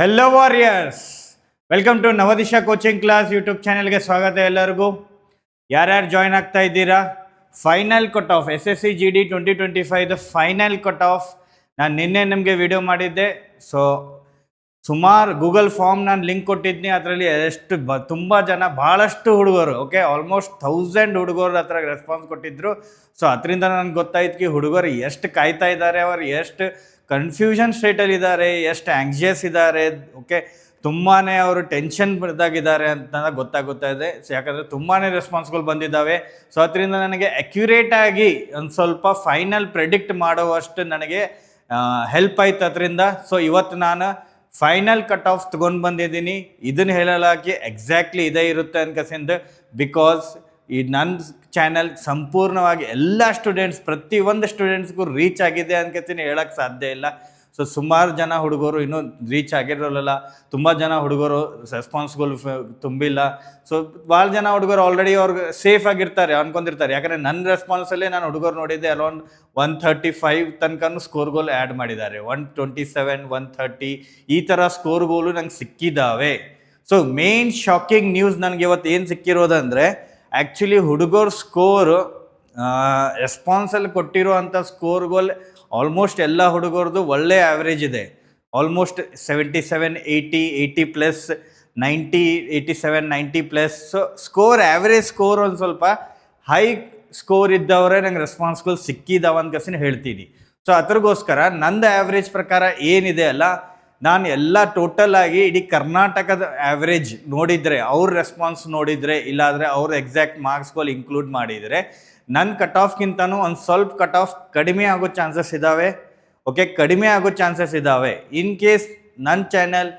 Hello warriors welcome to Navadisha coaching class YouTube ಚಾನೆಲ್ಗೆ ಸ್ವಾಗತ ಎಲ್ಲರಿಗೂ. ಯಾರ್ಯಾರು ಜಾಯ್ನ್ ಆಗ್ತಾ ಇದ್ದೀರಾ? Final cut off S S C G D twenty twenty five final cut off ನಾನು ನಿನ್ನೆ ನಿಮಗೆ ವಿಡಿಯೋ ಮಾಡಿದ್ದೆ. ಸೊ ಸುಮಾರು ಗೂಗಲ್ ಫಾರ್ಮ್ ನಾನು ಲಿಂಕ್ ಕೊಟ್ಟಿದ್ನಿ. ಅದರಲ್ಲಿ ಎಷ್ಟು ಬ, ತುಂಬ ಜನ ಭಾಳಷ್ಟು ಹುಡುಗರು ಓಕೆ ಆಲ್ಮೋಸ್ಟ್ ಥೌಸಂಡ್ ಹುಡುಗರು ಹತ್ರ ರೆಸ್ಪಾನ್ಸ್ ಕೊಟ್ಟಿದ್ದರು ಸೊ ಅದರಿಂದ ನನಗೆ ಗೊತ್ತಾಯ್ತು ಹುಡುಗರು ಎಷ್ಟು ಕಾಯ್ತಾ ಇದ್ದಾರೆ ಅವರು, ಎಷ್ಟು ಕನ್ಫ್ಯೂಷನ್ ಸ್ಟೇಟಲ್ಲಿ ಇದ್ದಾರೆ, ಎಷ್ಟು ಆಂಗ್ಜಿಯಸ್ ಇದ್ದಾರೆ ಓಕೆ ತುಂಬಾ ಅವರು ಟೆನ್ಷನ್ ಬರ್ದಾಗಿದ್ದಾರೆ ಅಂತ ಗೊತ್ತಾಗುತ್ತಾ ಇದೆ. ಸೊ ಯಾಕಂದರೆ ತುಂಬಾ ರೆಸ್ಪಾನ್ಸ್ಗಳು ಬಂದಿದ್ದಾವೆ. ಸೊ ಅದರಿಂದ ನನಗೆ ಅಕ್ಯುರೇಟ್ ಆಗಿ ಒಂದು ಸ್ವಲ್ಪ ಫೈನಲ್ ಪ್ರೆಡಿಕ್ಟ್ ಮಾಡುವಷ್ಟು ನನಗೆ ಹೆಲ್ಪ್ ಆಯ್ತು ಅದರಿಂದ. ಸೊ ಇವತ್ತು ನಾನು ಫೈನಲ್ ಕಟ್ ಆಫ್ ತೊಗೊಂಡು ಬಂದಿದ್ದೀನಿ. ಇದನ್ನು ಹೇಳಲಾಗಿ ಎಕ್ಸಾಕ್ಟ್ಲಿ ಇದೇ ಇರುತ್ತೆ ಅನ್ಕಸಿಂದ ಬಿಕಾಸ್ ಈ ನನ್ನ ಚಾನಲ್ ಸಂಪೂರ್ಣವಾಗಿ ಎಲ್ಲ ಸ್ಟೂಡೆಂಟ್ಸ್ ಪ್ರತಿಯೊಂದು ಸ್ಟೂಡೆಂಟ್ಸ್ಗೂ ರೀಚ್ ಆಗಿದೆ ಅನ್ಕೋತೀನಿ ಹೇಳಕ್ಕೆ ಸಾಧ್ಯ ಇಲ್ಲ. ಸೊ ಸುಮಾರು ಜನ ಹುಡುಗರು ಇನ್ನೂ ರೀಚ್ ಆಗಿರೋಲ್ಲ ತುಂಬ ಜನ ಹುಡುಗರು ರೆಸ್ಪಾನ್ಸ್ಗಳು ತುಂಬಿಲ್ಲ. ಸೊ ಭಾಳ ಜನ ಹುಡುಗರು ಆಲ್ರೆಡಿ ಅವ್ರಿಗೆ ಸೇಫ್ ಆಗಿರ್ತಾರೆ, ಅನ್ಕೊಂಡಿರ್ತಾರೆ. ಯಾಕಂದರೆ ನನ್ನ ರೆಸ್ಪಾನ್ಸಲ್ಲೇ ನಾನು ಹುಡುಗರು ನೋಡಿದ್ದೆ ಅರೌಂಡ್ ಒನ್ ಥರ್ಟಿ ಫೈವ್ ತನಕನೂ ಸ್ಕೋರ್ಗಳು ಆ್ಯಡ್ ಮಾಡಿದ್ದಾರೆ. One twenty seven one thirty ಈ ಥರ ಸ್ಕೋರ್ಗಳು ನಂಗೆ ಸಿಕ್ಕಿದ್ದಾವೆ ಸೊ ಮೇನ್ ಶಾಕಿಂಗ್ ನ್ಯೂಸ್ ನನಗೆ ಇವತ್ತು ಏನು ಸಿಕ್ಕಿರೋದಂದರೆ ಆ್ಯಕ್ಚುಲಿ ಹುಡುಗರ ಸ್ಕೋರು ರೆಸ್ಪಾನ್ಸಲ್ಲಿ ಕೊಟ್ಟಿರುವಂಥ ಸ್ಕೋರ್ಗಳು ಆಲ್ಮೋಸ್ಟ್ ಎಲ್ಲ ಹುಡುಗರದು ಒಳ್ಳೆ ಆ್ಯಾವ್ರೇಜ್ ಇದೆ. Almost seventy seven eighty eighty plus ninety eighty seven ninety plus so score average score ಒಂದು ಸ್ವಲ್ಪ ಹೈ ಸ್ಕೋರ್ ಇದ್ದವರೇ ನಂಗೆ ರೆಸ್ಪಾನ್ಸ್ಗಳು ಸಿಕ್ಕಿದಾವ ಕಸಿನ ಹೇಳ್ತೀನಿ. ಸೊ ಅದ್ರಗೋಸ್ಕರ ನಂದು ಆ್ಯಾವ್ರೇಜ್ ಪ್ರಕಾರ ಏನಿದೆ ಅಲ್ಲ ನಾನು ಎಲ್ಲ ಟೋಟಲ್ ಆಗಿ ಇಡೀ ಕರ್ನಾಟಕದ ಆ್ಯಾವ್ರೇಜ್ ನೋಡಿದರೆ, ಅವ್ರ ರೆಸ್ಪಾನ್ಸ್ ನೋಡಿದರೆ, ಇಲ್ಲಾಂದರೆ ಅವ್ರ ಎಕ್ಸಾಕ್ಟ್ ಮಾರ್ಕ್ಸ್ಗಳು ಇನ್ಕ್ಲೂಡ್ ಮಾಡಿದರೆ ನನ್ನ ಕಟ್ ಆಫ್ಗಿಂತನೂ ಒಂದು ಸ್ವಲ್ಪ ಕಟ್ ಆಫ್ ಕಡಿಮೆ ಆಗೋ ಚಾನ್ಸಸ್ ಇದ್ದಾವೆ ಓಕೆ ಕಡಿಮೆ ಆಗೋ ಚಾನ್ಸಸ್ ಇದ್ದಾವೆ ಇನ್ ಕೇಸ್ ನನ್ನ ಚಾನೆಲ್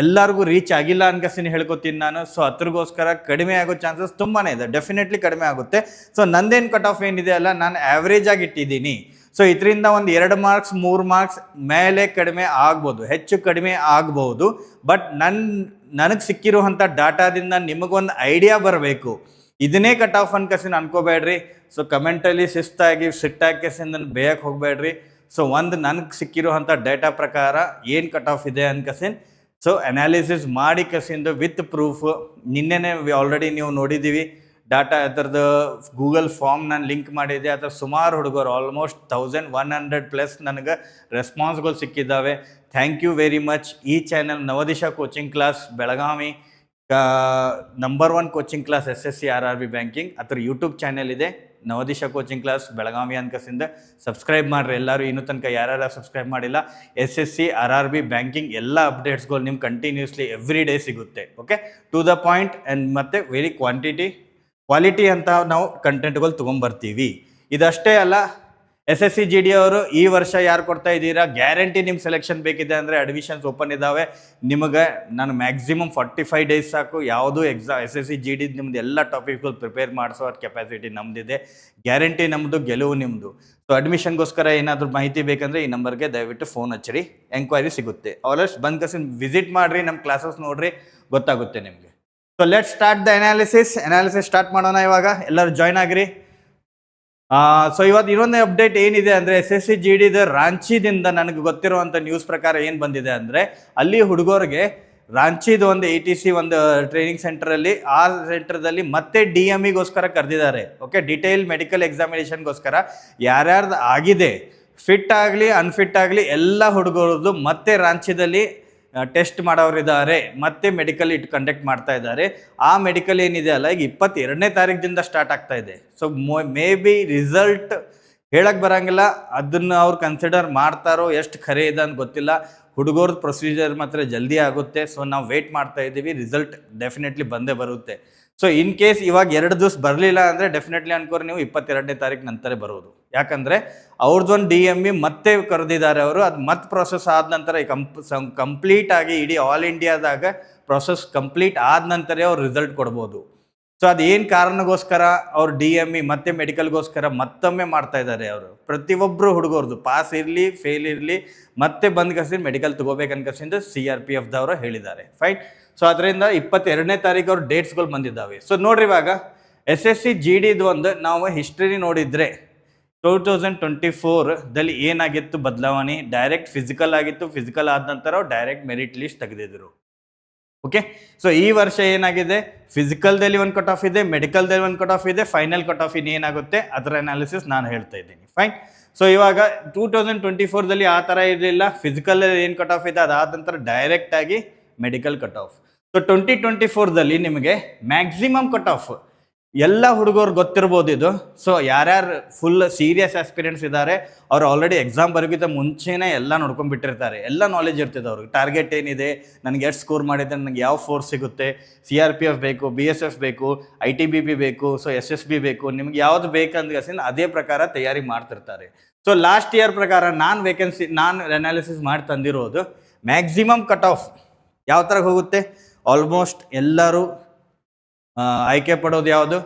ಎಲ್ಲರಿಗೂ ರೀಚ್ ಆಗಿಲ್ಲ ಅನ್ಕಸಿನ ಹೇಳ್ಕೊತೀನಿ ನಾನು. ಸೊ ಅದ್ರಗೋಸ್ಕರ ಕಡಿಮೆ ಆಗೋ ಚಾನ್ಸಸ್ ತುಂಬಾ ಇದೆ. ಡೆಫಿನೆಟ್ಲಿ ಕಡಿಮೆ ಆಗುತ್ತೆ. ಸೊ ನಂದೇನು ಕಟ್ ಆಫ್ ಏನಿದೆ ಅಲ್ಲ, ನಾನು ಆ್ಯಾವ್ರೇಜ್ ಆಗಿ ಇಟ್ಟಿದ್ದೀನಿ. ಸೊ ಇದರಿಂದ ಒಂದು ಎರಡು ಮಾರ್ಕ್ಸ್ ಮೂರು ಮಾರ್ಕ್ಸ್ ಮೇಲೆ ಕಡಿಮೆ ಆಗ್ಬೋದು. ಹೆಚ್ಚು ಕಡಿಮೆ ಆಗ್ಬೋದು. ಬಟ್ ನನ್ನ ನನಗೆ ಸಿಕ್ಕಿರುವಂಥ ಡಾಟಾದಿಂದ ನಿಮಗೊಂದು ಐಡಿಯಾ ಬರಬೇಕು. ಇದನ್ನೇ ಕಟ್ ಆಫ್ ಅನ್ಕಸಿನ ಅನ್ಕೋಬೇಡ್ರಿ. ಸೊ ಕಮೆಂಟಲ್ಲಿ ಶಿಸ್ತಾಗಿ ಸಿಟ್ಟಾಕಸಿಂದ ಬೇಯಕ್ಕೆ ಹೋಗಬೇಡ್ರಿ. ಸೊ ಒಂದು ನನಗೆ ಸಿಕ್ಕಿರುವಂಥ ಡೇಟಾ ಪ್ರಕಾರ ಏನು ಕಟ್ ಆಫ್ ಇದೆ ಅನ್ಕಸಿನ್ ಸೊ ಅನಾಲಿಸಿಸ್ ಮಾಡಿ ಕಸಿಂದು ವಿತ್ ಪ್ರೂಫ್ ನಿನ್ನೆನೆ ಆಲ್ರೆಡಿ ನೀವು ನೋಡಿದ್ದೀವಿ ಡಾಟಾ ಅದರದ್ದು ಗೂಗಲ್ ಫಾರ್ಮ್ ನಾನು ಲಿಂಕ್ ಮಾಡಿದ್ದೆ ಅದ್ರ ಸುಮಾರು ಹುಡುಗರು almost thousand one hundred plus ನನಗೆ ರೆಸ್ಪಾನ್ಸ್ಗಳು ಸಿಕ್ಕಿದ್ದಾವೆ. ಥ್ಯಾಂಕ್ ಯು ವೆರಿ ಮಚ್ ಈ channel Navadisha coaching class Belagavi number one coaching class S S C R R B banking ಅದರ ಯೂಟ್ಯೂಬ್ ಚಾನೆಲ್ ಇದೆ. ನವದಿಶಾ ಕೋಚಿಂಗ್ ಕ್ಲಾಸ್ ಬೆಳಗಾವಿ ಅನ್ಕಸಿಂದ ಸಬ್ಸ್ಕ್ರೈಬ್ ಮಾಡ್ರಿ. ಎಲ್ಲರೂ ಇನ್ನೂ ತನಕ ಯಾರ್ಯಾರು ಸಬ್ಸ್ಕ್ರೈಬ್ ಮಾಡಿಲ್ಲ S S C R R B banking ಎಲ್ಲ ಅಪ್ಡೇಟ್ಸ್ಗಳು ನಿಮ್ಗೆ ಕಂಟಿನ್ಯೂಸ್ಲಿ ಎವ್ರಿ ಡೇ ಸಿಗುತ್ತೆ. Okay to the point and ಮತ್ತು ವೆರಿ ಕ್ವಾಂಟಿಟಿ ಕ್ವಾಲಿಟಿ ಅಂತ ನಾವು ಕಂಟೆಂಟ್ಗಳು ತೊಗೊಂಬರ್ತೀವಿ. ಇದಷ್ಟೇ ಅಲ್ಲ S S C G D ಅವರು ಈ ವರ್ಷ ಯಾರು ಕೊಡ್ತಾ ಇದ್ದೀರಾ? ಗ್ಯಾರಂಟಿ ನಿಮ್ಮ ಸೆಲೆಕ್ಷನ್ ಬೇಕಿದೆ ಅಂದರೆ ಅಡ್ಮಿಷನ್ಸ್ ಓಪನ್ ಇದ್ದಾವೆ ನಿಮಗೆ ನಾನು ಮ್ಯಾಕ್ಸಿಮಮ್ ಫಾರ್ಟಿ ಫೈವ್ ಡೇಸ್ ಸಾಕು. ಯಾವುದು ಎಕ್ಸಾ S S C G D ನಿಮ್ದು ಎಲ್ಲ ಟಾಪಿಕ್ಗಳು ಪ್ರಿಪೇರ್ ಮಾಡಿಸೋ ಕೆಪಾಸಿಟಿ ನಮ್ಮದಿದೆ ಗ್ಯಾರಂಟಿ ನಮ್ಮದು ಗೆಲುವು ನಿಮ್ಮದು ಸೊ ಅಡ್ಮಿಷನ್ಗೋಸ್ಕರ ಏನಾದರೂ ಮಾಹಿತಿ ಬೇಕಂದರೆ ಈ ನಂಬರ್ಗೆ ದಯವಿಟ್ಟು ಫೋನ್ ಹಚ್ಚಿರಿ. ಎಂಕ್ವೈರಿ ಸಿಗುತ್ತೆ. ಆಲ್ರೆಸ್ಟ್ ಬಂದ್ ಕಸಿನ ವಿಸಿಟ್ ಮಾಡಿರಿ ನಮ್ಮ ಕ್ಲಾಸಸ್ ನೋಡಿರಿ, ಗೊತ್ತಾಗುತ್ತೆ ನಿಮಗೆ. So let start the analysis analysis start ಮಾಡೋಣ ಇವಾಗ. ಎಲ್ಲರೂ ಜಾಯ್ನ್ ಆಗಿರಿ. ಸೊ ಇವತ್ತು ಇನ್ನೊಂದು ಅಪ್ಡೇಟ್ ಏನಿದೆ ಅಂದರೆ ಎಸ್ ಎಸ್ ಸಿ ಜಿ ಡಿದ ರಾಂಚಿದಿಂದ ನನಗೆ ಗೊತ್ತಿರುವಂಥ ನ್ಯೂಸ್ ಪ್ರಕಾರ ಏನು ಬಂದಿದೆ ಅಂದರೆ ಅಲ್ಲಿ ಹುಡುಗರಿಗೆ ರಾಂಚಿದು ಒಂದು ಎ ಟಿ ಸಿ ಒಂದು ಟ್ರೈನಿಂಗ್ ಸೆಂಟರಲ್ಲಿ ಆ ಸೆಂಟರ್ದಲ್ಲಿ ಮತ್ತೆ ಡಿ ಎಂ ಇಗೋಸ್ಕರ ಕರೆದಿದ್ದಾರೆ. ಓಕೆ ಡಿಟೇಲ್ ಮೆಡಿಕಲ್ ಎಕ್ಸಾಮಿನೇಷನ್ಗೋಸ್ಕರ ಯಾರ್ಯಾರ್ದು ಆಗಿದೆ ಫಿಟ್ ಆಗಲಿ ಅನ್ಫಿಟ್ ಆಗಲಿ, ಎಲ್ಲ ಹುಡುಗರದ್ದು ಮತ್ತೆ ರಾಂಚಿದಲ್ಲಿ ಟೆಸ್ಟ್ ಮಾಡೋರಿದ್ದಾರೆ, ಮತ್ತೆ ಮೆಡಿಕಲ್ ಇಟ್ ಕಂಡಕ್ಟ್ ಮಾಡ್ತಾ ಇದ್ದಾರೆ. ಆ ಮೆಡಿಕಲ್ ಏನಿದೆ ಅಲ್ಲ, ಈಗ ಇಪ್ಪತ್ತೆರಡನೇ ತಾರೀಕಿನಿಂದ ಸ್ಟಾರ್ಟ್ ಆಗ್ತಾ ಇದೆ. ಸೊ ಮೇ ಬಿ ರಿಸಲ್ಟ್ ಹೇಳಕ್ಕೆ ಬರೋಂಗಿಲ್ಲ. ಅದನ್ನು ಅವ್ರು ಕನ್ಸಿಡರ್ ಮಾಡ್ತಾರೋ, ಎಷ್ಟು ಖರೆ ಇದೆ ಅಂತ ಗೊತ್ತಿಲ್ಲ. ಹುಡುಗರ ಪ್ರೊಸೀಜರ್ ಮಾತ್ರ ಜಲ್ದಿ ಆಗುತ್ತೆ. ಸೊ ನಾವು ವೇಟ್ ಮಾಡ್ತಾ ಇದ್ದೀವಿ ರಿಸಲ್ಟ್ ಡೆಫಿನೆಟ್ಲಿ ಬಂದೇ ಬರುತ್ತೆ. ಸೊ ಇನ್ ಕೇಸ್ ಇವಾಗ ಎರಡು ದಿವಸ ಬರಲಿಲ್ಲ ಅಂದರೆ ಡೆಫಿನೆಟ್ಲಿ ಅನ್ಕೋರಿ ನೀವು ಇಪ್ಪತ್ತೆರಡನೇ ತಾರೀಕು ನಂತರ ಬರೋದು. ಯಾಕಂದರೆ ಅವ್ರದ್ದೊಂದು ಡಿ ಎಂ ಇ ಮತ್ತೆ ಕರೆದಿದ್ದಾರೆ ಅವರು. ಅದು ಮತ್ತೆ ಪ್ರೊಸೆಸ್ ಆದ ನಂತರ ಈ ಕಂಪ್ ಕಂಪ್ಲೀಟ್ ಆಗಿ ಇಡೀ ಆಲ್ ಇಂಡಿಯಾದಾಗ ಪ್ರೊಸೆಸ್ ಕಂಪ್ಲೀಟ್ ಆದ ನಂತರ ಅವ್ರು ರಿಸಲ್ಟ್ ಕೊಡ್ಬೋದು. ಸೊ ಅದೇನು ಕಾರಣಗೋಸ್ಕರ ಅವ್ರು ಡಿ ಎಂ ಇ ಮತ್ತೆ ಮೆಡಿಕಲ್ಗೋಸ್ಕರ ಮತ್ತೊಮ್ಮೆ ಮಾಡ್ತಾ ಇದ್ದಾರೆ ಅವರು? ಪ್ರತಿಯೊಬ್ಬರು ಹುಡುಗರದು. ಪಾಸ್ ಇರಲಿ ಫೇಲ್ ಇರಲಿ, ಮತ್ತೆ ಬಂದು ಕಸಿಂದ ಮೆಡಿಕಲ್ ತಗೋಬೇಕು ಅನ್ಕಸಿಂದ ಸಿ ಆರ್ ಪಿ ಎಫ್ದವರು ಹೇಳಿದ್ದಾರೆ. ಫೈಟ್ ಸೊ ಅದರಿಂದ ಇಪ್ಪತ್ತೆರಡನೇ ತಾರೀಕು ಅವ್ರು ಡೇಟ್ಸ್ಗಳು ಬಂದಿದ್ದಾವೆ. ಸೊ ನೋಡ್ರಿ ಇವಾಗ ಎಸ್ ಎಸ್ ಸಿ ಜಿ ಡಿದು ಒಂದು ನಾವು ಹಿಸ್ಟ್ರಿ ನೋಡಿದರೆ ಟೂ ತೌಸಂಡ್ ಟ್ವೆಂಟಿ ಫೋರ್ದಲ್ಲಿ ಏನಾಗಿತ್ತು ಬದಲಾವಣೆ? ಡೈರೆಕ್ಟ್ ಫಿಸಿಕಲ್ ಆಗಿತ್ತು ಫಿಸಿಕಲ್ ಆದ ನಂತರ ಡೈರೆಕ್ಟ್ ಮೆರಿಟ್ ಲಿಸ್ಟ್ ತೆಗೆದಿದ್ರು. ಓಕೆ ಸೊ ಈ ವರ್ಷ ಏನಾಗಿದೆ? ಫಿಸಿಕಲ್ದಲ್ಲಿ ಒಂದು ಕಟ್ ಆಫ್ ಇದೆ ಮೆಡಿಕಲ್ದಲ್ಲಿ ಒಂದು ಕಟ್ ಆಫ್ ಇದೆ ಫೈನಲ್ ಕಟ್ ಆಫ್ ಏನಾಗುತ್ತೆ ಅದರ ಅನಾಲಿಸಿಸ್ ನಾನು ಹೇಳ್ತಾ ಇದ್ದೀನಿ. ಫೈನ್ ಸೊ ಇವಾಗ ಟೂ ತೌಸಂಡ್ ಟ್ವೆಂಟಿ ಫೋರ್ದಲ್ಲಿ ಆ ಥರ ಇರಲಿಲ್ಲ. ಫಿಸಿಕಲ್ ಏನು ಕಟ್ ಆಫ್ ಇದೆ, ಅದಾದ ನಂತರ ಡೈರೆಕ್ಟ್ ಆಗಿ medical cut off so twenty twenty ಫೋರ್ದಲ್ಲಿ ನಿಮಗೆ ಮ್ಯಾಕ್ಸಿಮಮ್ ಕಟ್ ಆಫ್ ಎಲ್ಲ ಹುಡುಗರು ಗೊತ್ತಿರ್ಬೋದು ಇದು. ಸೊ ಯಾರ್ಯಾರು ಫುಲ್ ಸೀರಿಯಸ್ ಎಕ್ಸ್ಪೀರಿಯನ್ಸ್ ಇದ್ದಾರೆ ಅವ್ರು ಆಲ್ರೆಡಿ ಎಕ್ಸಾಮ್ ಬರೋಕ್ಕಿಂತ ಮುಂಚೆನೇ ಎಲ್ಲ ನೋಡ್ಕೊಂಡ್ಬಿಟ್ಟಿರ್ತಾರೆ ಎಲ್ಲ ನಾಲೆಜ್ ಇರ್ತದೆ ಅವ್ರಿಗೆ. ಟಾರ್ಗೆಟ್ ಏನಿದೆ, ನನಗೆ ಎಷ್ಟು ಸ್ಕೋರ್ ಮಾಡಿದ್ರೆ ನನಗೆ ಯಾವ ಫೋರ್ಸ್ ಸಿಗುತ್ತೆ? ಸಿ ಆರ್ ಪಿ ಎಫ್ ಬೇಕು ಬಿ ಎಸ್ ಎಫ್ ಬೇಕು ಐ ಟಿ ಬಿ ಪಿ ಬೇಕು ಸೊ ಎಸ್ ಎಸ್ ಬಿ ಬೇಕು, ನಿಮ್ಗೆ ಯಾವ್ದು ಬೇಕಂದ್ರೆ ಅದೇ ಪ್ರಕಾರ ತಯಾರಿ ಮಾಡ್ತಿರ್ತಾರೆ. ಸೊ ಲಾಸ್ಟ್ ಇಯರ್ ಪ್ರಕಾರ ನಾನು ವೇಕೆನ್ಸಿ ನಾನು ಅನಾಲಿಸಿಸ್ ಮಾಡಿ ತಂದಿರೋದು ಮ್ಯಾಕ್ಸಿಮಮ್ ಕಟ್ ಆಫ್ ಯಾವ ಥರ ಹೋಗುತ್ತೆ? ಆಲ್ಮೋಸ್ಟ್ ಎಲ್ಲರೂ ಆಯ್ಕೆ ಪಡೋದು ಯಾವುದು?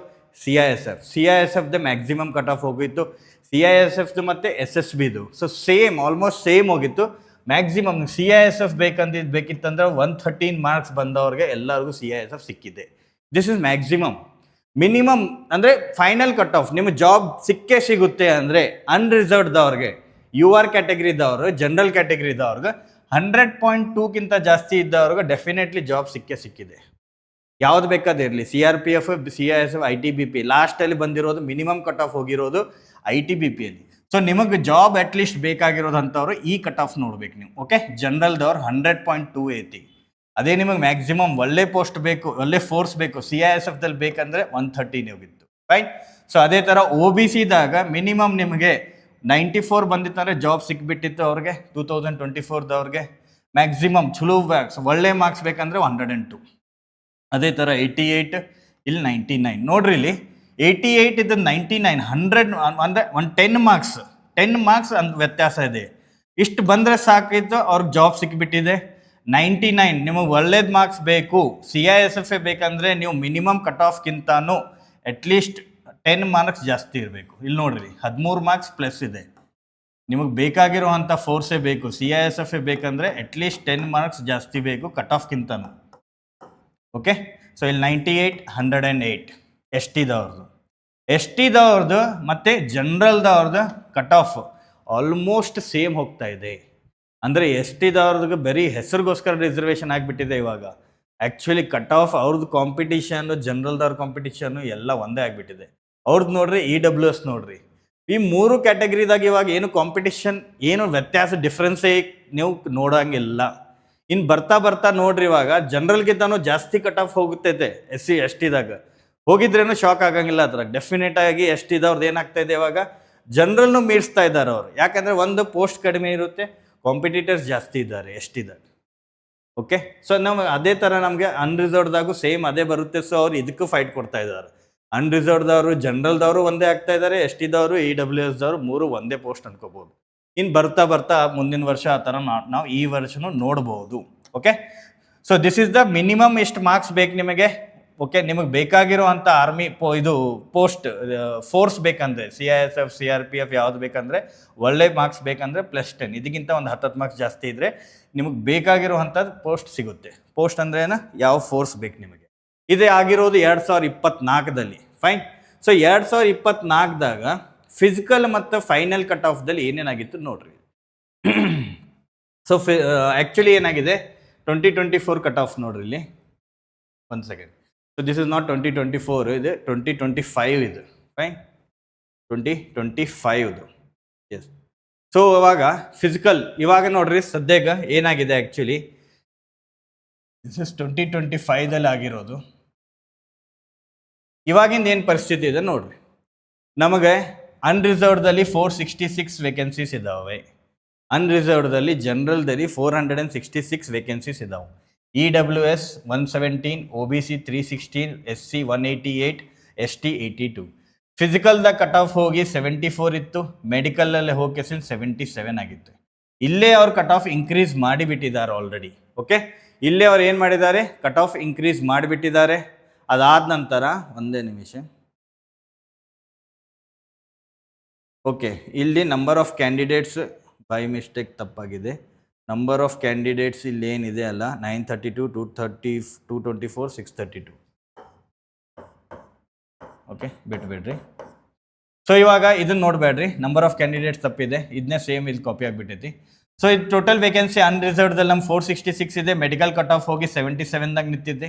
C I S F C I S ಎಫ್ದು maximum cut off ಹೋಗಿತ್ತು. ಸಿ ಐ ಎಸ್ ಎಫ್ದು ಮತ್ತು ಎಸ್ ಎಸ್ ಬಿದು ಸೊ ಸೇಮ್ ಆಲ್ಮೋಸ್ಟ್ ಸೇಮ್ ಹೋಗಿತ್ತು. Maximum C I S F ಬೇಕಂದಿದ್ದು ಬೇಕಿತ್ತಂದ್ರೆ ಒನ್ ಥರ್ಟೀನ್ ಮಾರ್ಕ್ಸ್ ಬಂದವ್ರಿಗೆ ಎಲ್ಲರಿಗೂ ಸಿ ಐ ಎಸ್ ಎಫ್ ಸಿಕ್ಕಿದೆ. This is maximum minimum ಅಂದರೆ ಫೈನಲ್ ಕಟ್ ಆಫ್ ನಿಮ್ಮ ಜಾಬ್ ಸಿಕ್ಕೇ ಸಿಗುತ್ತೆ ಅಂದರೆ ಅನ್ರಿಸರ್ವ್ಡ್ದವ್ರಿಗೆ ಯು ಆರ್ ಕ್ಯಾಟಗರಿದವ್ರು ಜನರಲ್ ಕ್ಯಾಟಗರಿದವ್ರಿಗೆ ಹಂಡ್ರೆಡ್ ಪಾಯಿಂಟ್ ಟೂಕ್ಕಿಂತ ಜಾಸ್ತಿ ಇದ್ದವ್ರಿಗೆ ಡೆಫಿನೆಟ್ಲಿ ಜಾಬ್ ಸಿಕ್ಕೇ ಸಿಕ್ಕಿದೆ. ಯಾವ್ದು ಬೇಕಾದಿರಲಿ C R P F C I S F I T B P ಲಾಸ್ಟಲ್ಲಿ ಬಂದಿರೋದು ಮಿನಿಮಮ್ ಕಟ್ ಆಫ್ ಹೋಗಿರೋದು ಐ ಟಿ ಬಿ ಪಿಯಲ್ಲಿ ಸೊ ನಿಮಗೆ ಜಾಬ್ ಅಟ್ ಲೀಸ್ಟ್ ಅಂಥವ್ರು ಈ ಕಟ್ ಆಫ್ ನೋಡ್ಬೇಕು ನೀವು ಓಕೆ ಜನರಲ್ದವ್ರು ಹಂಡ್ರೆಡ್ ಪಾಯಿಂಟ್ ಟೂ ಐತಿ ಅದೇ ನಿಮಗೆ ಮ್ಯಾಕ್ಸಿಮಮ್ ಒಳ್ಳೆ ಪೋಸ್ಟ್ ಬೇಕು, ಒಳ್ಳೆ ಫೋರ್ಸ್ ಬೇಕು ಸಿ ಐ ಎಸ್ ಎಫ್ದಲ್ಲಿ ಬೇಕಂದ್ರೆ ಒನ್ ನೀವು ಹೋಗಿತ್ತು. ರೈಟ್ ಸೊ ಅದೇ ಥರ ಒ ಬಿ ಸಿದಾಗ ಮಿನಿಮಮ್ ನಿಮಗೆ ನೈಂಟಿ ಫೋರ್ ಬಂದಿತ್ತಂದರೆ ಜಾಬ್ ಸಿಕ್ಬಿಟ್ಟಿತ್ತು ಅವ್ರಿಗೆ ಟೂ ತೌಸಂಡ್ ಟ್ವೆಂಟಿ ಫೋರ್ದವ್ರಿಗೆ ಮ್ಯಾಕ್ಸಿಮಮ್ ಚಲೋ ಮಾರ್ಕ್ಸ್ ಒಳ್ಳೆ ಮಾರ್ಕ್ಸ್ ಬೇಕಂದ್ರೆ ಹಂಡ್ರೆಡ್ ಆ್ಯಂಡ್ ಟು ಅದೇ ಥರ ಏಯ್ಟಿ ಏಯ್ಟ್ ಇಲ್ಲಿ ನೈಂಟಿ ನೈನ್ ನೋಡ್ರಿ ಇಲ್ಲಿ ಏಯ್ಟಿ ಏಯ್ಟ್ ಇದು ನೈಂಟಿ ನೈನ್ ಹಂಡ್ರೆಡ್ ಅಂದರೆ ಒಂದು ಟೆನ್ ಮಾರ್ಕ್ಸ್ ಟೆನ್ ಮಾರ್ಕ್ಸ್ ಅಂತ ವ್ಯತ್ಯಾಸ ಇದೆ. ಇಷ್ಟು ಬಂದರೆ ಸಾಕಿತ್ತು ಅವ್ರಿಗೆ ಜಾಬ್ ಸಿಕ್ಕಿಬಿಟ್ಟಿದೆ ನೈಂಟಿ ನೈನ್ ನಿಮಗೆ ಒಳ್ಳೇದು ಮಾರ್ಕ್ಸ್ ಬೇಕು. C I S F A ಬೇಕಂದರೆ ನೀವು ಮಿನಿಮಮ್ ಕಟ್ ಆಫ್ಗಿಂತನೂ ಅಟ್ಲೀಸ್ಟ್ ಟೆನ್ ಮಾರ್ಕ್ಸ್ ಜಾಸ್ತಿ ಇರಬೇಕು. ಇಲ್ಲಿ ನೋಡ್ರಿ, ಹದಿಮೂರು ಮಾರ್ಕ್ಸ್ ಪ್ಲಸ್ ಇದೆ. ನಿಮಗೆ ಬೇಕಾಗಿರುವಂಥ ಫೋರ್ಸೇ ಬೇಕು. C I S F A ಬೇಕಂದರೆ ಅಟ್ಲೀಸ್ಟ್ ಟೆನ್ ಮಾರ್ಕ್ಸ್ ಜಾಸ್ತಿ ಬೇಕು ಕಟ್ ಆಫ್ಗಿಂತನೂ ಓಕೆ? ಸೊ ಇಲ್ಲಿ ninety eight hundred and eight S ಟಿದವ್ರದ್ದು S ಟಿದವ್ರದ್ದು ಮತ್ತು ಜನ್ರಲ್ದವ್ರದ್ದು ಕಟ್ ಆಫ್ ಆಲ್ಮೋಸ್ಟ್ ಸೇಮ್ ಹೋಗ್ತಾ ಇದೆ. ಅಂದರೆ ಎಸ್ ಟಿದವ್ರದ್ದು ಬರೀ ಹೆಸರಿಗೋಸ್ಕರ ರಿಸರ್ವೇಷನ್ ಆಗಿಬಿಟ್ಟಿದೆ ಇವಾಗ. ಆ್ಯಕ್ಚುಲಿ ಕಟ್ ಆಫ್ ಅವ್ರದ್ದು ಕಾಂಪಿಟೀಷನ್ನು ಜನ್ರಲ್ದವ್ರ ಕಾಂಪಿಟೀಷನ್ನು ಎಲ್ಲ ಒಂದೇ ಆಗಿಬಿಟ್ಟಿದೆ. ಅವ್ರದ್ದು ನೋಡ್ರಿ ಇ ಡಬ್ಲ್ಯೂ ಎಸ್ ನೋಡ್ರಿ. ಈ ಮೂರು ಕ್ಯಾಟಗರಿದಾಗ ಇವಾಗ ಏನು ಕಾಂಪಿಟೀಷನ್ ಏನು ವ್ಯತ್ಯಾಸ ಡಿಫ್ರೆನ್ಸೇ ನೀವು ನೋಡೋಂಗಿಲ್ಲ. ಇನ್ನು ಬರ್ತಾ ಬರ್ತಾ ನೋಡ್ರಿ ಇವಾಗ, ಜನರಲ್ಗಿಂತನೂ ಜಾಸ್ತಿ ಕಟ್ ಆಫ್ ಹೋಗುತ್ತೈತೆ ಎಸ್ ಸಿ ಎಸ್ ಟಿದಾಗ ಹೋಗಿದ್ರೇನು ಶಾಕ್ ಆಗಂಗಿಲ್ಲ ಅದ್ರಾಗ. ಡೆಫಿನೆಟ್ ಆಗಿ ಎಸ್ ಟಿದವ್ರದ್ದು ಏನಾಗ್ತಾ ಇದೆ ಇವಾಗ, ಜನರಲ್ನು ಮೀರಿಸ್ತಾ ಇದ್ದಾರೆ ಅವರು. ಯಾಕಂದ್ರೆ ಒಂದು ಪೋಸ್ಟ್ ಕಡಿಮೆ ಇರುತ್ತೆ ಕಾಂಪಿಟೇಟರ್ಸ್ ಜಾಸ್ತಿ ಇದ್ದಾರೆ ಎಸ್ ಟಿದಾಗ ಓಕೆ ಸೊ ನಮ್ಗೆ ಅದೇ ಥರ ನಮಗೆ ಅನ್ರಿಸರ್ವ್ಡ್ದಾಗೂ ಸೇಮ್ ಅದೇ ಬರುತ್ತೆ. ಸೊ ಅವ್ರು ಇದಕ್ಕೂ ಫೈಟ್ ಕೊಡ್ತಾ ಇದ್ದಾರೆ. ಅನ್ರಿಸರ್ವ್ಡ್ದವರು ಜನರಲ್ದವರು ಒಂದೇ ಆಗ್ತಾ ಇದ್ದಾರೆ ಎಸ್ ಟಿದವರು ಇ ಡಬ್ಲ್ಯೂ ಎಸ್ದವರು ಮೂರು ಒಂದೇ ಪೋಸ್ಟ್ ಅನ್ಕೋಬೋದು. ಇನ್ನು ಬರ್ತಾ ಬರ್ತಾ ಮುಂದಿನ ವರ್ಷ ಆ ಥರ ನಾವು ಈ ವರ್ಷನೂ ನೋಡ್ಬೋದು okay so this is the minimum ಎಷ್ಟು ಮಾರ್ಕ್ಸ್ ಬೇಕು ನಿಮಗೆ? ಓಕೆ ನಿಮಗೆ ಬೇಕಾಗಿರುವಂಥ ಆರ್ಮಿ ಪೋ ಇದು ಪೋಸ್ಟ್ ಫೋರ್ಸ್ ಬೇಕಂದ್ರೆ C I S F C R P F ಯಾವ್ದು ಬೇಕಂದ್ರೆ ಒಳ್ಳೆ ಮಾರ್ಕ್ಸ್ ಬೇಕಂದ್ರೆ ಪ್ಲಸ್ ಟೆನ್ ಇದಕ್ಕಿಂತ ಒಂದು ಹತ್ತತ್ತು ಮಾರ್ಕ್ಸ್ ಜಾಸ್ತಿ ಇದ್ದರೆ ನಿಮಗೆ ಬೇಕಾಗಿರುವಂಥದ್ದು ಪೋಸ್ಟ್ ಸಿಗುತ್ತೆ. ಪೋಸ್ಟ್ ಅಂದ್ರೆ ಏನು? ಯಾವ ಫೋರ್ಸ್ ಬೇಕು ನಿಮಗೆ? ಇದೇ ಆಗಿರೋದು ಎರಡು ಸಾವಿರದ ಇಪ್ಪತ್ನಾಲ್ಕದಲ್ಲಿ ಫೈನ್ ಸೊ ಎರಡು ಸಾವಿರದ ಇಪ್ಪತ್ನಾಲ್ಕದಾಗ ಫಿಸಿಕಲ್ ಮತ್ತು ಫೈನಲ್ ಕಟ್ ಆಫ್ದಲ್ಲಿ ಏನೇನಾಗಿತ್ತು ನೋಡ್ರಿ. ಸೊ ಫಿ ಆ್ಯಕ್ಚುಲಿ ಏನಾಗಿದೆ? Twenty twenty four cut off ನೋಡ್ರಿ ಇಲ್ಲಿ. ಒಂದು second so this is not twenty twenty four ಇದು ಟ್ವೆಂಟಿ ಟ್ವೆಂಟಿ ಫೈವ್ ಇದು. ಫೈನ್ ಟ್ವೆಂಟಿ ಟ್ವೆಂಟಿ ಫೈವ್ದು ಎಸ್ ಸೊ ಅವಾಗ ಫಿಸಿಕಲ್ ಇವಾಗ ನೋಡ್ರಿ ಸದ್ಯಕ್ಕೆ ಏನಾಗಿದೆ actually this is twenty twenty ಫೈವ್ದಲ್ಲಿ ಆಗಿರೋದು. ಇವಾಗಿಂದ ಏನು ಪರಿಸ್ಥಿತಿ ಇದೆ ನೋಡ್ರಿ. ನಮಗೆ ಅನ್ರಿಸರ್ವ್ಡ್ದಲ್ಲಿ ಫೋರ್ ಸಿಕ್ಸ್ಟಿ ಸಿಕ್ಸ್ ವೇಕೆನ್ಸೀಸ್ ಇದ್ದಾವೆ ಅನ್ರಿಸರ್ವ್ಡ್ದಲ್ಲಿ ಜನರಲ್ದಲ್ಲಿ four hundred and sixty six vacancies ಇದ್ದಾವೆ E W S one seventeen O B C three sixteen S C one eighty eight S T eighty two ಫಿಸಿಕಲ್ದಾಗ cut off ಹೋಗಿ seventy four ಇತ್ತು ಮೆಡಿಕಲಲ್ಲಿ ಹೋಗಿ seventy seven ಆಗಿತ್ತು. ಇಲ್ಲೇ ಅವ್ರು cut off increase ಮಾಡಿಬಿಟ್ಟಿದ್ದಾರೆ already okay ಇಲ್ಲೇ ಅವ್ರು ಏನು ಮಾಡಿದ್ದಾರೆ? ಕಟ್ ಆಫ್ ಇನ್ಕ್ರೀಸ್ ಮಾಡಿಬಿಟ್ಟಿದ್ದಾರೆ. ಅದಾದ ನಂತರ ಒಂದೇ ನಿಮಿಷ. ಓಕೆ ಇಲ್ಲಿ number of candidates by mistake ತಪ್ಪಾಗಿದೆ. ನಂಬರ್ ಆಫ್ ಕ್ಯಾಂಡಿಡೇಟ್ಸ್ ಇಲ್ಲಿ ಏನಿದೆ ಅಲ್ಲ nine thirty two two thirty two twenty four six thirty two okay ಬಿಟ್ಬಿಡ್ರಿ. So ಇವಾಗ ಇದನ್ನ ನೋಡಬೇಡ್ರಿ ನಂಬರ್ ಆಫ್ ಕ್ಯಾಂಡಿಡೇಟ್ಸ್ ತಪ್ಪಿದೆ ಇದನ್ನೇ ಸೇಮ್ ಇಲ್ಲಿ ಕಾಪಿ ಆಗಿಬಿಟ್ಟೈತಿ ಸೊ ಇದು ಟೋಟಲ್ ವೇಕೆನ್ಸಿ ಅನ್ರಿಸರ್ವ್ಡ್ದಲ್ಲಿ ನಮ್ಮ ಫೋರ್ ಸಿಕ್ಸ್ಟಿ ಸಿಕ್ಸ್ ಇದೆ ಮೆಡಿಕಲ್ ಕಟ್ ಆಫ್ ಹೋಗಿ ಸೆವೆಂಟಿ ಸೆವೆನ್ದಾಗ ನಿಂತಿದೆ.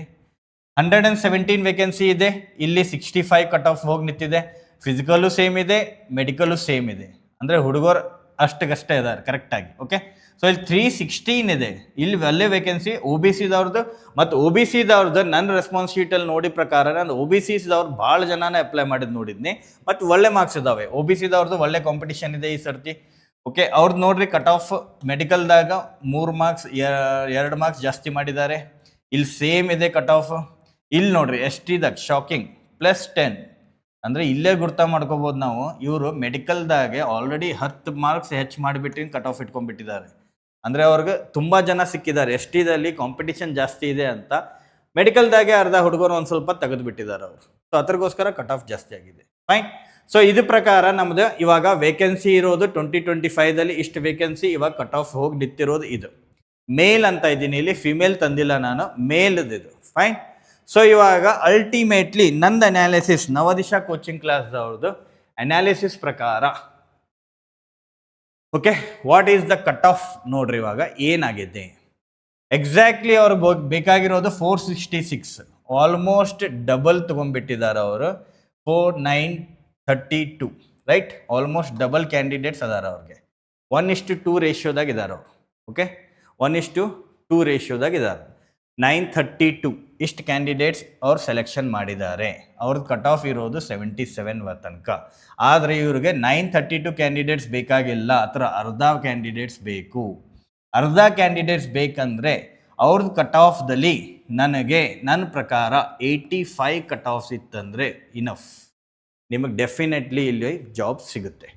ಹಂಡ್ರೆಡ್ ಆ್ಯಂಡ್ ಸೆವೆಂಟೀನ್ ವೇಕೆನ್ಸಿ ಇದೆ, ಇಲ್ಲಿ ಸಿಕ್ಸ್ಟಿ ಫೈವ್ ಕಟ್ ಆಫ್ ಹೋಗಿ ನಿಂತಿದೆ. ಫಿಸಿಕಲ್ಲು ಸೇಮ್ ಇದೆ ಮೆಡಿಕಲ್ಲು ಸೇಮ್ ಇದೆ. ಅಂದರೆ ಹುಡುಗರು ಅಷ್ಟಕ್ಕಷ್ಟೇ ಇದ್ದಾರೆ ಕರೆಕ್ಟಾಗಿ ಓಕೆ ಸೊ ಇಲ್ಲಿ ತ್ರೀ ಸಿಕ್ಸ್ಟೀನ್ ಇದೆ. ಇಲ್ಲಿ ಅಲ್ಲೇ ವೇಕೆನ್ಸಿ ಒ ಬಿ ಸಿದವ್ರದ್ದು ಮತ್ತು ಒ ಬಿ ಸಿದವ್ರದ್ದು ನನ್ನ ರೆಸ್ಪಾನ್ಸ್ ಶೀಟಲ್ಲಿ ನೋಡಿ ಪ್ರಕಾರ ನಾನು ಒ ಬಿ ಸಿದವ್ರು ಭಾಳ ಜನನೇ ಅಪ್ಲೈ ಮಾಡಿದ್ದು ನೋಡಿದ್ನಿ. ಮತ್ತು ಒಳ್ಳೆ ಮಾರ್ಕ್ಸ್ ಇದಾವೆ. ಒ ಬಿ ಸಿದವ್ರದ್ದು ಒಳ್ಳೆ ಕಾಂಪಿಟೇಷನ್ ಇದೆ ಈ ಸರ್ತಿ ಓಕೆ ಅವ್ರದ್ದು ನೋಡ್ರಿ ಕಟ್ ಆಫ್ ಮೆಡಿಕಲ್ದಾಗ ಮೂರು ಮಾರ್ಕ್ಸ್ ಎರಡು ಮಾರ್ಕ್ಸ್ ಜಾಸ್ತಿ ಮಾಡಿದ್ದಾರೆ. ಇಲ್ಲಿ ಸೇಮ್ ಇದೆ ಕಟ್ ಆಫ್ ಇಲ್ಲಿ ನೋಡ್ರಿ ಎಸ್ ಟಿದಾಗ ಶಾಕಿಂಗ್ ಪ್ಲಸ್ ಟೆನ್ ಅಂದರೆ ಇಲ್ಲೇ ಗುರ್ತ ಮಾಡ್ಕೋಬೋದು ನಾವು. ಇವರು ಮೆಡಿಕಲ್ದಾಗೆ ಆಲ್ರೆಡಿ ಹತ್ತು ಮಾರ್ಕ್ಸ್ ಹೆಚ್ಚು ಮಾಡಿಬಿಟ್ಟು ಕಟ್ ಆಫ್ ಇಟ್ಕೊಂಡ್ಬಿಟ್ಟಿದ್ದಾರೆ. ಅಂದರೆ ಅವ್ರಿಗೆ ತುಂಬ ಜನ ಸಿಕ್ಕಿದ್ದಾರೆ. ಎಸ್ ಟಿದಲ್ಲಿ ಕಾಂಪಿಟಿಷನ್ ಜಾಸ್ತಿ ಇದೆ ಅಂತ ಮೆಡಿಕಲ್ದಾಗೆ ಅರ್ಧ ಹುಡುಗರು ಒಂದು ಸ್ವಲ್ಪ ತೆಗೆದು ಬಿಟ್ಟಿದ್ದಾರೆ ಅವರು. ಸೊ ಅದ್ರಗೋಸ್ಕರ ಕಟ್ ಆಫ್ ಜಾಸ್ತಿ ಆಗಿದೆ. ಫೈನ್ ಸೊ ಇದು ಪ್ರಕಾರ ನಮ್ದು ಇವಾಗ ವೇಕೆನ್ಸಿ ಇರೋದು ಟ್ವೆಂಟಿ ಟ್ವೆಂಟಿ ಫೈವ್ದಲ್ಲಿ ಇಷ್ಟು ವೇಕೆನ್ಸಿ ಇವಾಗ ಕಟ್ ಆಫ್ ಹೋಗಿ ನಿಂತಿರೋದು ಇದು. ಮೇಲ್ ಅಂತ ಇದ್ದೀನಿ ಇಲ್ಲಿ ಫಿಮೇಲ್ ತಂದಿಲ್ಲ ನಾನು. ಮೇಲ್ದು ಇದು. ಫೈನ್ ಸೊ ಇವಾಗ ಅಲ್ಟಿಮೇಟ್ಲಿ ನಂದು ಅನಾಲಿಸಿಸ್ ನವದಿಶಾ ಕೋಚಿಂಗ್ ಕ್ಲಾಸ್ ಅವ್ರದ್ದು ಅನಾಲಿಸಿಸ್ ಪ್ರಕಾರ. Okay what is the cut off ನೋಡ್ರಿ ಇವಾಗ ಏನಾಗಿದೆ? ಎಕ್ಸಾಕ್ಟ್ಲಿ ಅವ್ರಿಗೆ ಬೇಕಾಗಿರೋದು four sixty six almost double ತೊಗೊಂಡ್ಬಿಟ್ಟಿದ್ದಾರೆ ಅವರು. Four nine thirty two right almost double candidates ಅದಾರ ಅವ್ರಿಗೆ. ಒನ್ ಇಷ್ಟು ಟೂ ರೇಷಿಯೋದಾಗ ಇದ್ದಾರೆ ಅವರು. ಓಕೆ ಒನ್ ಇಷ್ಟು ಟೂ ರೇಷಿಯೋದಾಗ ಇದ್ದಾರೆ ನೈನ್ ಥರ್ಟಿ ಟು ಇಷ್ಟು ಕ್ಯಾಂಡಿಡೇಟ್ಸ್ ಅವ್ರು ಸೆಲೆಕ್ಷನ್ ಮಾಡಿದ್ದಾರೆ. ಅವ್ರದ್ದು ಕಟ್ ಆಫ್ ಇರೋದು ಸೆವೆಂಟಿ ಸೆವೆನ್ ತನಕ. ಆದರೆ ಇವ್ರಿಗೆ ನೈನ್ ಥರ್ಟಿ ಟು ಕ್ಯಾಂಡಿಡೇಟ್ಸ್ ಬೇಕಾಗಿಲ್ಲ. ಅಥರ ಅರ್ಧ ಕ್ಯಾಂಡಿಡೇಟ್ಸ್ ಬೇಕು. ಅರ್ಧ ಕ್ಯಾಂಡಿಡೇಟ್ಸ್ ಬೇಕಂದರೆ ಅವ್ರದ್ದು ಕಟ್ ಆಫ್ದಲ್ಲಿ ನನಗೆ ನನ್ನ ಪ್ರಕಾರ ಏಯ್ಟಿ ಫೈವ್ ಕಟ್ ಆಫ್ಸ್ ಇತ್ತಂದರೆ ಇನಫ್ ನಿಮಗೆ ಡೆಫಿನೆಟ್ಲಿ ಇಲ್ಲಿ ಜಾಬ್ ಸಿಗುತ್ತೆ.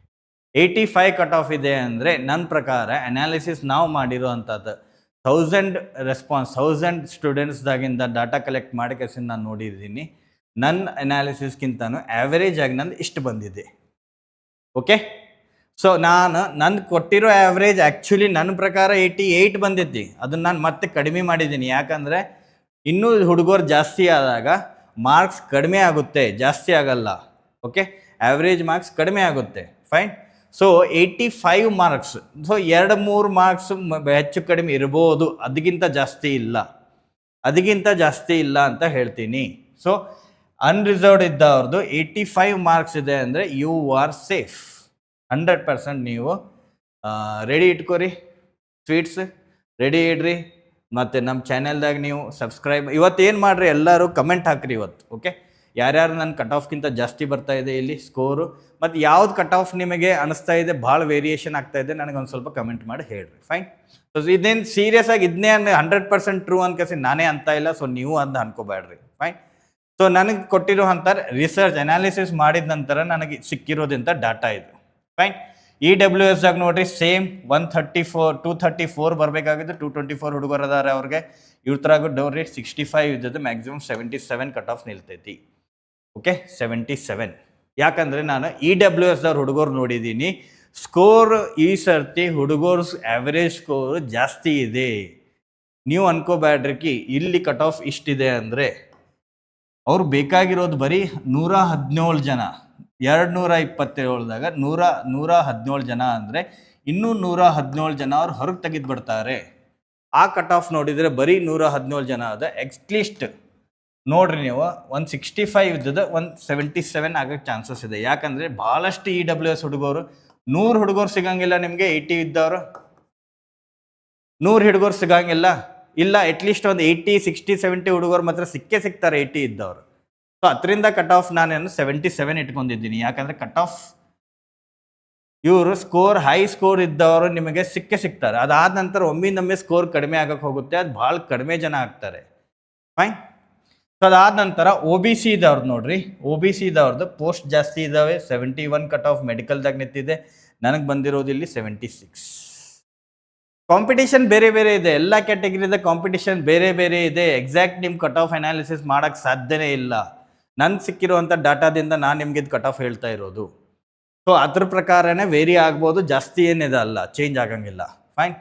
ಏಯ್ಟಿ ಫೈವ್ ಕಟ್ ಆಫ್ ಇದೆ ಅಂದರೆ ನನ್ನ ಪ್ರಕಾರ ಅನಾಲಿಸಿಸ್ ನಾವು ಮಾಡಿರೋ ಅಂಥದ್ದು ಥೌಸಂಡ್ ರೆಸ್ಪಾನ್ಸ್ ಥೌಸಂಡ್ ಸ್ಟೂಡೆಂಟ್ಸ್ದಾಗಿಂದ ಡಾಟಾ ಕಲೆಕ್ಟ್ ಮಾಡಿ ಕೆಲಸ ನಾನು ನೋಡಿದ್ದೀನಿ. ನನ್ನ ಅನಾಲಿಸಿಸ್ಗಿಂತನೂ ಆ್ಯಾವರೇಜ್ ಆಗಿ ನಂದು ಇಷ್ಟು ಬಂದಿದೆ. ಓಕೆ ಸೊ ನಾನು ನಂದು ಕೊಟ್ಟಿರೋ ಆ್ಯಾವ್ರೇಜ್ ಆ್ಯಕ್ಚುಲಿ ನನ್ನ ಪ್ರಕಾರ ಏಯ್ಟಿ ಏಯ್ಟ್ ಬಂದಿದ್ದಿ. ಅದನ್ನು ನಾನು ಮತ್ತೆ ಕಡಿಮೆ ಮಾಡಿದ್ದೀನಿ. ಯಾಕಂದರೆ ಇನ್ನೂ ಹುಡುಗರು ಜಾಸ್ತಿ ಆದಾಗ ಮಾರ್ಕ್ಸ್ ಕಡಿಮೆ ಆಗುತ್ತೆ. ಜಾಸ್ತಿ ಆಗಲ್ಲ. ಓಕೆ ಆ್ಯಾವ್ರೇಜ್ ಮಾರ್ಕ್ಸ್ ಕಡಿಮೆ ಆಗುತ್ತೆ. Fine so eighty five marks so ಎರಡು ಮೂರು ಮಾರ್ಕ್ಸ್ ಹೆಚ್ಚು ಕಡಿಮೆ ಇರ್ಬೋದು. ಅದಕ್ಕಿಂತ ಜಾಸ್ತಿ ಇಲ್ಲ. ಅದಕ್ಕಿಂತ ಜಾಸ್ತಿ ಇಲ್ಲ ಅಂತ ಹೇಳ್ತೀನಿ. ಸೊ ಅನ್ರಿಸರ್ವ್ಡ್ ಇದ್ದವ್ರದ್ದು ಏಯ್ಟಿ ಫೈವ್ ಮಾರ್ಕ್ಸ್ ಇದೆ ಅಂದರೆ you are safe hundred percent ನೀವು ರೆಡಿ ಇಟ್ಕೋರಿ. ಸ್ವೀಟ್ಸ್ ರೆಡಿ ಇಡ್ರಿ. ಮತ್ತು ನಮ್ಮ ಚಾನೆಲ್ದಾಗ ನೀವು ಸಬ್ಸ್ಕ್ರೈಬ್ ಇವತ್ತು ಏನು ಮಾಡಿರಿ? ಎಲ್ಲರೂ ಕಮೆಂಟ್ ಹಾಕ್ರಿ ಇವತ್ತು ಓಕೆ ಯಾರ್ಯಾರು ನನ್ನ ಕಟ್ ಆಫ್ಗಿಂತ ಜಾಸ್ತಿ ಬರ್ತಾ ಇದೆ ಇಲ್ಲಿ ಸ್ಕೋರು ಮತ್ತು ಯಾವ್ದು ಕಟ್ ಆಫ್ ನಿಮಗೆ ಅನಿಸ್ತಾ ಇದೆ, ಭಾಳ ವೇರಿಯೇಷನ್ ಆಗ್ತಾ ಇದೆ, ನನಗೆ ಒಂದು ಸ್ವಲ್ಪ ಕಮೆಂಟ್ ಮಾಡಿ ಹೇಳ್ರಿ. ಫೈನ್ ಸೊ ಇದೇನು ಸೀರಿಯಸ್ ಆಗಿ ಇದನ್ನೇ ಹಂಡ್ರೆಡ್ ಪರ್ಸೆಂಟ್ ಟ್ರೂ ಅನ್ಕಸಿ ನಾನೇ ಅಂತ ಇಲ್ಲ ಸೊ ನೀವು ಅಂತ ಅನ್ಕೋಬೇಡ್ರಿ ಫೈನ್ ಸೊ ನನಗೆ ಕೊಟ್ಟಿರೋ ಅಂತ ರಿಸರ್ಚ್ ಅನಾಲಿಸಿಸ್ ಮಾಡಿದ ನಂತರ ನನಗೆ ಸಿಕ್ಕಿರೋದಿಂತ ಡಾಟಾ ಇದು. ಫೈನ್ ಇ ಡಬ್ಲ್ಯೂ ಎಸ್ದಾಗ ನೋಡ್ರಿ same one thirty four two thirty four ಬರಬೇಕಾಗಿದ್ದು two twenty four ಹುಡುಗರು ಅದಾರೆ ಅವ್ರಿಗೆ. ಇವ್ರ ತರಾಗ ರೇಟ್ ಸಿಕ್ಸ್ಟಿ ಫೈವ್ ಇದ್ದದ್ದು maximum seventy seven cut off ನಿಲ್ತೈತಿ. Okay seventy seven ಯಾಕಂದರೆ ನಾನು ಇ ಡಬ್ಲ್ಯೂ ಎಸ್ದವ್ರ ಹುಡುಗರು ನೋಡಿದ್ದೀನಿ ಸ್ಕೋರ್ ಈ ಸರ್ತಿ ಹುಡುಗರು ಆವರೇಜ್ ಸ್ಕೋರ್ ಜಾಸ್ತಿ ಇದೆ. ನೀವು ಅನ್ಕೋಬೇಡ್ರಿಕಿ ಇಲ್ಲಿ ಕಟ್ ಆಫ್ ಇಷ್ಟಿದೆ ಅಂದರೆ ಅವ್ರು ಬೇಕಾಗಿರೋದು ಬರೀ ನೂರ ಹದಿನೇಳು ಜನ. ಎರಡು ನೂರ ಇಪ್ಪತ್ತೇಳ್ದಾಗ ನೂರ ನೂರ ಹದಿನೇಳು ಜನ ಅಂದರೆ ಇನ್ನೂ ನೂರ ಹದಿನೇಳು ಜನ ಅವ್ರು ಹೊರಗೆ ತೆಗೆದು ಬಿಡ್ತಾರೆ ಆ ಕಟ್ ಆಫ್ ನೋಡಿದರೆ ಬರೀ ನೂರ ಹದಿನೇಳು ಜನ ಅದ. ಎಕ್ಸ್ಲೀಸ್ಟ್ ನೋಡ್ರಿ ನೀವು, ಒಂದು ಸಿಕ್ಸ್ಟಿ ಫೈವ್ ಇದ್ದದ ಒಂದು ಸೆವೆಂಟಿ ಸೆವೆನ್ ಆಗೋಕ್ಕೆ ಚಾನ್ಸಸ್ ಇದೆ. ಯಾಕಂದರೆ ಭಾಳಷ್ಟು ಇ ಡಬ್ಲ್ಯೂ ಎಸ್ ಹುಡುಗರು ನೂರು ಹುಡುಗರು ಸಿಗಂಗಿಲ್ಲ ನಿಮಗೆ ಏಯ್ಟಿ ಇದ್ದವರು. ನೂರು ಹುಡುಗರು ಸಿಗಂಗಿಲ್ಲ. ಇಲ್ಲ ಅಟ್ಲೀಸ್ಟ್ ಒಂದು ಏಯ್ಟಿ ಸಿಕ್ಸ್ಟಿ ಸೆವೆಂಟಿ ಹುಡುಗರು ಮಾತ್ರ ಸಿಕ್ಕೇ ಸಿಗ್ತಾರೆ ಏಯ್ಟಿ ಇದ್ದವರು. ಸೊ ಅದರಿಂದ ಕಟ್ ಆಫ್ ನಾನೇನು ಸೆವೆಂಟಿ ಸೆವೆನ್ ಇಟ್ಕೊಂಡಿದ್ದೀನಿ. ಯಾಕಂದರೆ ಕಟ್ ಆಫ್ ಇವರು ಸ್ಕೋರ್ ಹೈ ಸ್ಕೋರ್ ಇದ್ದವರು ನಿಮಗೆ ಸಿಕ್ಕೇ ಸಿಗ್ತಾರೆ ಅದಾದ ನಂತರ ಒಮ್ಮಿಂದೊಮ್ಮೆ ಸ್ಕೋರ್ ಕಡಿಮೆ ಆಗಕ್ಕೆ ಹೋಗುತ್ತೆ. ಅದು ಭಾಳ ಕಡಿಮೆ ಜನ ಆಗ್ತಾರೆ. ಫೈನ್ ಸೊ ಅದಾದ ನಂತರ ಒ ಬಿ ಸಿ ಇದ್ದವ್ರದ್ದು ನೋಡ್ರಿ. ಒ ಬಿ ಸಿ ಇದ್ದವ್ರದ್ದು ಪೋಸ್ಟ್ ಜಾಸ್ತಿ ಇದ್ದಾವೆ ಸೆವೆಂಟಿ ಒನ್ ಕಟ್ ಆಫ್ ಮೆಡಿಕಲ್ದಾಗ ನಿಂತಿದೆ. ನನಗೆ ಬಂದಿರೋದು ಇಲ್ಲಿ ಸೆವೆಂಟಿ ಸಿಕ್ಸ್ ಕಾಂಪಿಟೇಷನ್ ಬೇರೆ ಬೇರೆ ಇದೆ. ಎಲ್ಲ ಕ್ಯಾಟಗರಿದ ಕಾಂಪಿಟೇಷನ್ ಬೇರೆ ಬೇರೆ ಇದೆ. ಎಕ್ಸಾಕ್ಟ್ ನಿಮ್ಮ ಕಟ್ ಆಫ್ ಅನಾಲಿಸಿಸ್ ಮಾಡೋಕ್ಕೆ ಸಾಧ್ಯನೇ ಇಲ್ಲ. ನನ್ಗೆ ಸಿಕ್ಕಿರುವಂಥ ಡಾಟಾದಿಂದ ನಾನು ನಿಮಗೆ ಇದು ಕಟ್ ಆಫ್ ಹೇಳ್ತಾ ಇರೋದು. ಸೊ ಅದ್ರ ಪ್ರಕಾರನೇ ವೇರಿ ಆಗ್ಬೋದು. ಜಾಸ್ತಿ ಏನಿದೆ ಅಲ್ಲ. ಚೇಂಜ್ ಆಗಂಗಿಲ್ಲ. ಫೈನ್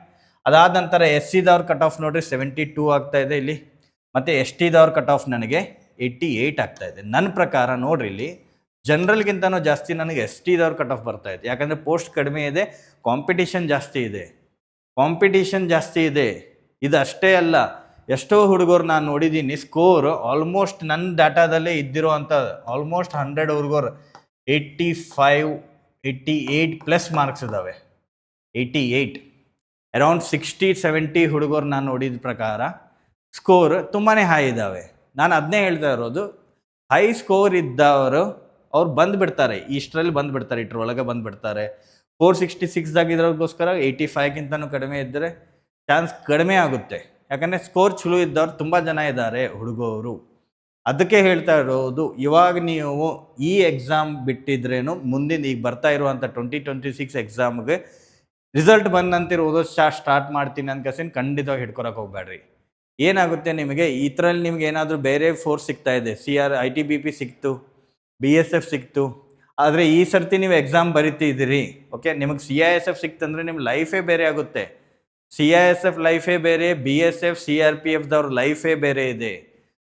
ಅದಾದ ನಂತರ ಎಸ್ ಸಿದವ್ರ ಕಟ್ ಆಫ್ ನೋಡ್ರಿ. ಸೆವೆಂಟಿ ಟೂ ಆಗ್ತಾ ಇದೆ ಇಲ್ಲಿ. ಮತ್ತು ಎಸ್ ಟಿದವ್ರ ಕಟ್ ಆಫ್ ನನಗೆ ಏಯ್ಟಿ ಏಯ್ಟ್ ಆಗ್ತಾ ಇದೆ. ನನ್ನ ಪ್ರಕಾರ ನೋಡ್ರಿ ಇಲ್ಲಿ, ಜನರಲ್ಗಿಂತನೂ ಜಾಸ್ತಿ ನನಗೆ ಎಸ್ ಟಿದವ್ರು ಕಟ್ ಆಫ್ ಬರ್ತಾ ಇದೆ. ಯಾಕಂದರೆ ಪೋಸ್ಟ್ ಕಡಿಮೆ ಇದೆ ಕಾಂಪಿಟೇಷನ್ ಜಾಸ್ತಿ ಇದೆ. ಕಾಂಪಿಟೇಷನ್ ಜಾಸ್ತಿ ಇದೆ. ಇದು ಅಷ್ಟೇ ಅಲ್ಲ, ಎಷ್ಟೋ ಹುಡುಗರು ನಾನು ನೋಡಿದ್ದೀನಿ ಸ್ಕೋರ್ ಆಲ್ಮೋಸ್ಟ್ ನನ್ನ ಡಾಟಾದಲ್ಲೇ ಇದ್ದಿರೋ ಅಂಥ ಆಲ್ಮೋಸ್ಟ್ ಹಂಡ್ರೆಡ್ ಹುಡುಗರು eighty five eighty eight plus marks ಇದ್ದಾವೆ eighty eight around sixty seventy ಹುಡುಗರು ನಾನು ನೋಡಿದ ಪ್ರಕಾರ ಸ್ಕೋರ್ ತುಂಬಾ ಹೈ ಇದ್ದಾವೆ ನಾನು ಅದನ್ನೇ ಹೇಳ್ತಾ ಇರೋದು. ಹೈ ಸ್ಕೋರ್ ಇದ್ದವರು ಅವ್ರು ಬಂದುಬಿಡ್ತಾರೆ. ಇಷ್ಟರಲ್ಲಿ ಬಂದುಬಿಡ್ತಾರೆ ಇಷ್ಟರೊಳಗೆ ಬಂದುಬಿಡ್ತಾರೆ. ಫೋರ್ ಸಿಕ್ಸ್ಟಿ ಸಿಕ್ಸ್ದಾಗ ಇದ್ರಗೋಸ್ಕರ ಏಯ್ಟಿ ಫೈವ್ಗಿಂತನೂ ಕಡಿಮೆ ಇದ್ದರೆ ಚಾನ್ಸ್ ಕಡಿಮೆ ಆಗುತ್ತೆ. ಯಾಕಂದರೆ ಸ್ಕೋರ್ ಚಲೋ ಇದ್ದವ್ರು ತುಂಬ ಜನ ಇದ್ದಾರೆ ಹುಡುಗರು. ಅದಕ್ಕೆ ಹೇಳ್ತಾ ಇರೋದು, ಇವಾಗ ನೀವು ಈ ಎಕ್ಸಾಮ್ ಬಿಟ್ಟಿದ್ರೇನು ಮುಂದಿನ ಈಗ ಬರ್ತಾ ಇರುವಂಥ ಟ್ವೆಂಟಿ ಟ್ವೆಂಟಿ ಸಿಕ್ಸ್ ಎಕ್ಸಾಮ್ಗೆ ರಿಸಲ್ಟ್ ಬಂದಂತಿರೋದು ಸ್ಟಾರ್ಟ್ ಮಾಡ್ತೀನಿ ಅನ್ಕಸಿನ್ ಖಂಡಿತವಾಗಿ ಹಿಡ್ಕೊಳಕ್ಕೆ ಹೋಗ್ಬೇಡ್ರಿ ಏನಾಗುತ್ತೆ ನಿಮಗೆ? ಇದ್ರಲ್ಲಿ ನಿಮ್ಗೆ ಏನಾದರೂ ಬೇರೆ ಫೋರ್ಸ್ ಸಿಗ್ತಾ ಇದೆ? C R I T B P ಸಿಕ್ತು ಬಿ ಎಸ್ ಎಫ್ ಸಿಕ್ತು. ಆದರೆ ಈ ಸರ್ತಿ ನೀವು ಎಕ್ಸಾಮ್ ಬರಿತಿದ್ದೀರಿ. ಓಕೆ ನಿಮಗೆ ಸಿ ಐ ಎಸ್ ಎಫ್ ಸಿಕ್ತಂದ್ರೆ ನಿಮ್ಮ ಲೈಫೇ ಬೇರೆ ಆಗುತ್ತೆ. ಸಿ ಐ ಎಸ್ ಎಫ್ ಲೈಫೇ ಬೇರೆ B S F C R P ಎಫ್ದವ್ರ ಲೈಫೇ ಬೇರೆ ಇದೆ.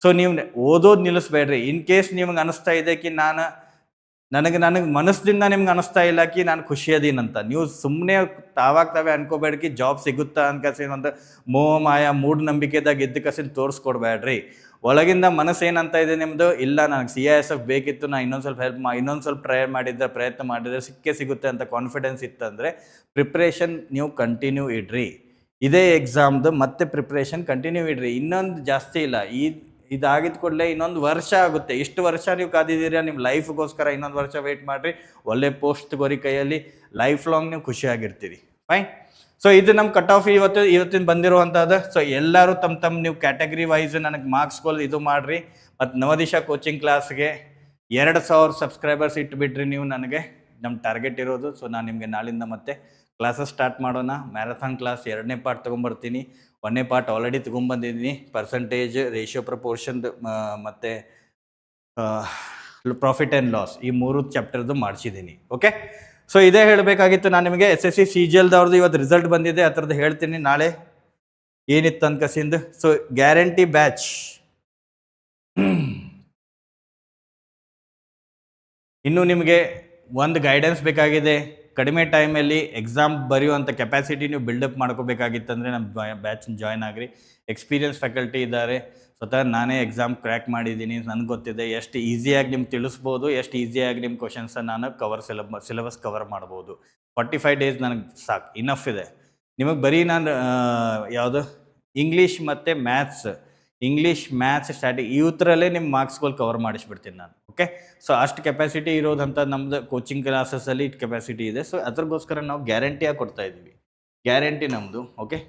ಸೊ ನೀವು ಓದೋದು ನಿಲ್ಲಿಸ್ಬೇಡ್ರಿ ಇನ್ ಕೇಸ್ ನಿಮ್ಗೆ ಅನಿಸ್ತಾ ಇದೆ ಕಿ ನಾನು ನನಗೆ ನನಗೆ ಮನಸ್ಸಿಂದ ನಿಮ್ಗೆ ಅನಿಸ್ತಾ ಇಲ್ಲ ಕಿ ನಾನು ಖುಷಿ ಅದೀನಂತ ನೀವು ಸುಮ್ಮನೆ ತಾವಾಗ ತಾವೇ ಅನ್ಕೋಬೇಡ್ಕಿ ಜಾಬ್ ಸಿಗುತ್ತಾ ಅನ್ಕಸಿನ ಒಂದು ಮೋಹ, ಮಾಯ ಮೂಢನಂಬಿಕೆದಾಗ ಇದ್ದ ಕಸಿನ ತೋರಿಸ್ಕೊಡ್ಬೇಡ್ರಿ ಒಳಗಿಂದ ಮನಸ್ಸು ಏನಂತ ಇದೆ ನಿಮ್ಮದು ಇಲ್ಲ, ನನಗೆ ಸಿ ಎಸ್ ಎಫ್ ಬೇಕಿತ್ತು ನಾನು ಇನ್ನೊಂದು ಸ್ವಲ್ಪ ಹೆಲ್ಪ್ ಮಾ ಇನ್ನೊಂದು ಸ್ವಲ್ಪ ಟ್ರೈ ಮಾಡಿದ್ರೆ, ಪ್ರಯತ್ನ ಮಾಡಿದರೆ ಸಿಕ್ಕೇ ಸಿಗುತ್ತೆ ಅಂತ ಕಾನ್ಫಿಡೆನ್ಸ್ ಇತ್ತಂದರೆ ಪ್ರಿಪ್ರೇಷನ್ ನೀವು ಕಂಟಿನ್ಯೂ ಇಡ್ರಿ. ಇದೇ ಎಕ್ಸಾಮ್ದು ಮತ್ತೆ ಪ್ರಿಪ್ರೇಷನ್ ಕಂಟಿನ್ಯೂ ಇಡ್ರಿ. ಇನ್ನೊಂದು ಜಾಸ್ತಿ ಇಲ್ಲ. ಈ ಇದಾಗಿದ್ದ ಕೂಡಲೇ ಇನ್ನೊಂದು ವರ್ಷ ಆಗುತ್ತೆ. ಇಷ್ಟು ವರ್ಷ ನೀವು ಕಾದಿದ್ದೀರಾ ನಿಮ್ಮ ಲೈಫ್ಗೋಸ್ಕರ ಇನ್ನೊಂದು ವರ್ಷ ವೆಯ್ಟ್ ಮಾಡಿರಿ. ಒಳ್ಳೆ ಪೋಸ್ಟ್ ಗೋರಿ ಕೈಯಲ್ಲಿ ಲೈಫ್ ಲಾಂಗ್ ನೀವು ಖುಷಿಯಾಗಿರ್ತೀರಿ. ಫೈನ್ ಸೊ ಇದು ನಮ್ಮ ಕಟ್ ಆಫ್ ಇವತ್ತು ಇವತ್ತಿನ ಬಂದಿರುವಂಥದ್ದು ಸೊ ಎಲ್ಲರೂ ತಮ್ಮ ತಮ್ಮ ನೀವು ಕ್ಯಾಟಗರಿ ವೈಸ್ ನನಗೆ ಮಾರ್ಕ್ಸ್ಗಳು ಇದು ಮಾಡಿರಿ. ಮತ್ತು ನವದಿಶಾ ಕೋಚಿಂಗ್ ಕ್ಲಾಸ್ಗೆ ಎರಡು ಸಾವಿರ ಸಬ್ಸ್ಕ್ರೈಬರ್ಸ್ ಇಟ್ಟುಬಿಟ್ರಿ ನೀವು ನನಗೆ. ನಮ್ಮ ಟಾರ್ಗೆಟ್ ಇರೋದು. ಸೊ ನಾನು ನಿಮಗೆ ನಾಳಿಂದ ಮತ್ತೆ ಕ್ಲಾಸಸ್ ಸ್ಟಾರ್ಟ್ ಮಾಡೋಣ. ಮ್ಯಾರಥಾನ್ ಕ್ಲಾಸ್ ಎರಡನೇ ಪಾರ್ಟ್ ತೊಗೊಂಬರ್ತೀನಿ. ಒಂದನೇ ಪಾರ್ಟ್ ಆಲ್ರೆಡಿ ತೊಗೊಂಬಂದಿದ್ದೀನಿ ಪರ್ಸಂಟೇಜ್ ರೇಷಿಯೋ ಪ್ರಪೋರ್ಷನ್ ಮತ್ತು ಪ್ರಾಫಿಟ್ ಆ್ಯಂಡ್ ಲಾಸ್ ಈ ಮೂರು ಚಾಪ್ಟರ್ದು ಮಾಡಿಸಿದ್ದೀನಿ. ಓಕೆ ಸೊ ಇದೇ ಹೇಳಬೇಕಾಗಿತ್ತು ನಾನು ನಿಮಗೆ S S C C G ಎಲ್ದವ್ರದ್ದು ಇವತ್ತು ರಿಸಲ್ಟ್ ಬಂದಿದೆ, ಆ ಥರದ್ದು ಹೇಳ್ತೀನಿ ನಾಳೆ. ಏನಿತ್ತು ಅನ್ಕಸಿಂದು ಸೊ ಗ್ಯಾರಂಟಿ ಬ್ಯಾಚ್ ಇನ್ನು ನಿಮಗೆ ಒಂದು ಗೈಡೆನ್ಸ್ ಬೇಕಾಗಿದೆ. ಕಡಿಮೆ ಟೈಮಲ್ಲಿ ಎಕ್ಸಾಮ್ ಬರೆಯುವಂಥ ಕೆಪಾಸಿಟಿ ನೀವು ಬಿಲ್ಡಪ್ ಮಾಡ್ಕೋಬೇಕಾಗಿತ್ತಂದರೆ ನಮ್ಮ ಬ್ಯಾಚ್ ಜಾಯ್ನ್ ಆಗಿರಿ. ಎಕ್ಸ್ಪೀರಿಯನ್ಸ್ ಫ್ಯಾಕಲ್ಟಿ ಇದ್ದಾರೆ. ಸ್ವತಃ ನಾನೇ ಎಕ್ಸಾಮ್ ಕ್ರ್ಯಾಕ್ ಮಾಡಿದ್ದೀನಿ. ನನಗೆ ಗೊತ್ತಿದೆ ಎಷ್ಟು ಈಸಿಯಾಗಿ ನಿಮ್ಗೆ ತಿಳಿಸ್ಬೋದು, ಎಷ್ಟು ಈಸಿಯಾಗಿ ನಿಮ್ಮ ಕ್ವಶನ್ಸನ್ನ ನಾನು ಕವರ್ ಸಿಲಬ ಸಿಲೆಬಸ್ ಕವರ್ ಮಾಡ್ಬೋದು. ಫಾರ್ಟಿ ಫೈವ್ ಡೇಸ್ ನನಗೆ ಸಾಕು. ಇನಫ್ ಇದೆ. ನಿಮಗೆ ಬರೀ ನಾನು ಯಾವುದು? ಇಂಗ್ಲೀಷ್ ಮತ್ತು ಮ್ಯಾಥ್ಸ್ ಇಂಗ್ಲೀಷ್ ಮ್ಯಾಥ್ಸ್ ಸ್ಟ್ಯಾಟಿಕ್ ಇವತ್ತರಲ್ಲೇ ನಿಮ್ಮ ಮಾರ್ಕ್ಸ್ಗಳು ಕವರ್ ಮಾಡಿಸ್ಬಿಡ್ತೀನಿ ನಾನು ಓಕೆ ಸೊ ಅಷ್ಟು ಕೆಪಾಸಿಟಿ ಇರೋದಂಥ ನಮ್ಮದು ಕೋಚಿಂಗ್ ಕ್ಲಾಸಸ್ಸಲ್ಲಿ ಕೆಪಾಸಿಟಿ ಇದೆ. ಸೊ ಅದ್ರಗೋಸ್ಕರ ನಾವು ಗ್ಯಾರಂಟಿಯಾಗಿ ಕೊಡ್ತಾ ಇದ್ದೀವಿ. ಗ್ಯಾರಂಟಿ ನಮ್ಮದು ಓಕೆ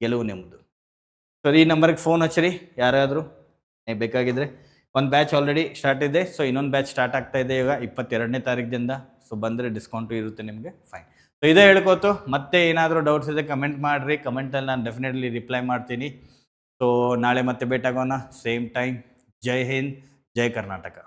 ಗೆಲುವು ನಿಮ್ಮದು ಸೊ ಈ ನಂಬರ್ಗೆ ಫೋನ್ ಹಚ್ಚಿರಿ, ಯಾರಾದರೂ. ಬೇಕಾಗಿದ್ರೆ. ಒಂದು ಬ್ಯಾಚ್ ಆಲ್ರೆಡಿ ಸ್ಟಾರ್ಟ್ ಇದೆ. ಸೊ ಇನ್ನೊಂದು ಬ್ಯಾಚ್ ಸ್ಟಾರ್ಟ್ ಆಗ್ತಾ ಇದೆ ಈಗ ಇಪ್ಪತ್ತೆರಡನೇ ತಾರೀಕಿಂದ ಸೊ ಬಂದರೆ ಡಿಸ್ಕೌಂಟು ಇರುತ್ತೆ ನಿಮಗೆ ಫೈನ್ ಸೊ ಇದೇ ಹೇಳ್ಕೋತು ಮತ್ತೆ ಏನಾದರೂ ಡೌಟ್ಸ್ ಇದೆ ಕಮೆಂಟ್ ಮಾಡಿರಿ. ಕಮೆಂಟಲ್ಲಿ ನಾನು ಡೆಫಿನೆಟ್ಲಿ ರಿಪ್ಲೈ ಮಾಡ್ತೀನಿ. ಸೊ ನಾಳೆ ಮತ್ತೆ ಭೇಟಾಗೋಣ ಸೇಮ್ ಟೈಮ್ ಜೈ ಹಿಂದ್ ಜೈ ಕರ್ನಾಟಕ